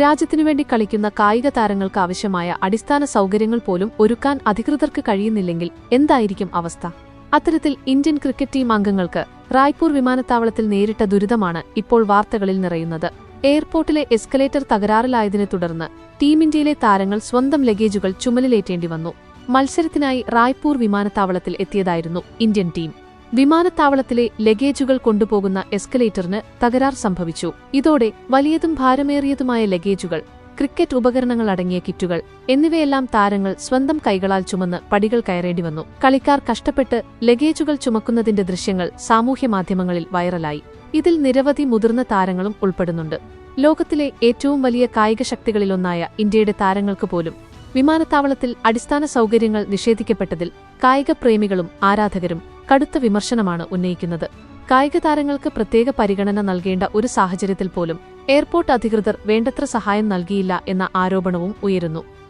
രാജ്യത്തിനുവേണ്ടി കളിക്കുന്ന കായിക താരങ്ങൾക്ക് ആവശ്യമായ അടിസ്ഥാന സൗകര്യങ്ങൾ പോലും ഒരുക്കാൻ അധികൃതർക്ക് കഴിയുന്നില്ലെങ്കിൽ എന്തായിരിക്കും അവസ്ഥ? അത്തരത്തിൽ ഇന്ത്യൻ ക്രിക്കറ്റ് ടീം അംഗങ്ങൾക്ക് റായ്പൂർ വിമാനത്താവളത്തിൽ നേരിട്ട ദുരിതമാണ് ഇപ്പോൾ വാർത്തകളിൽ നിറയുന്നത്. എയർപോർട്ടിലെ എസ്കലേറ്റർ തകരാറിലായതിനെ തുടർന്ന് ടീം ഇന്ത്യയിലെ താരങ്ങൾ സ്വന്തം ലഗേജുകൾ ചുമലിലേറ്റേണ്ടി വന്നു. മത്സരത്തിനായി റായ്പൂർ വിമാനത്താവളത്തിൽ എത്തിയതായിരുന്നു ഇന്ത്യൻ ടീം. വിമാനത്താവളത്തിലെ ലഗേജുകൾ കൊണ്ടുപോകുന്ന എസ്കലേറ്ററിന് തകരാർ സംഭവിച്ചു. ഇതോടെ വലിയതും ഭാരമേറിയതുമായ ലഗേജുകൾ ക്രിക്കറ്റ് ഉപകരണങ്ങൾ അടങ്ങിയ കിറ്റുകൾ എന്നിവയെല്ലാം താരങ്ങൾ സ്വന്തം കൈകളാൽ ചുമന്ന് പടികൾ കയറേണ്ടി വന്നു. കളിക്കാർ കഷ്ടപ്പെട്ട് ലഗേജുകൾ ചുമക്കുന്നതിന്റെ ദൃശ്യങ്ങൾ സാമൂഹ്യ മാധ്യമങ്ങളിൽ വൈറലായി. ഇതിൽ നിരവധി മുതിർന്ന താരങ്ങളും ഉൾപ്പെടുന്നുണ്ട്. ലോകത്തിലെ ഏറ്റവും വലിയ കായിക ശക്തികളിലൊന്നായ ഇന്ത്യയുടെ താരങ്ങൾക്ക് പോലും വിമാനത്താവളത്തിൽ അടിസ്ഥാന സൗകര്യങ്ങൾ നിഷേധിക്കപ്പെട്ടതിൽ കായിക പ്രേമികളും ആരാധകരും കടുത്ത വിമർശനമാണ് ഉന്നയിക്കുന്നത്. കായിക താരങ്ങൾക്ക് പ്രത്യേക പരിഗണന നൽകേണ്ട ഒരു സാഹചര്യത്തിൽ പോലും എയർപോർട്ട് അധികൃതർ വേണ്ടത്ര സഹായം നൽകിയില്ല എന്ന ആരോപണവും ഉയരുന്നു.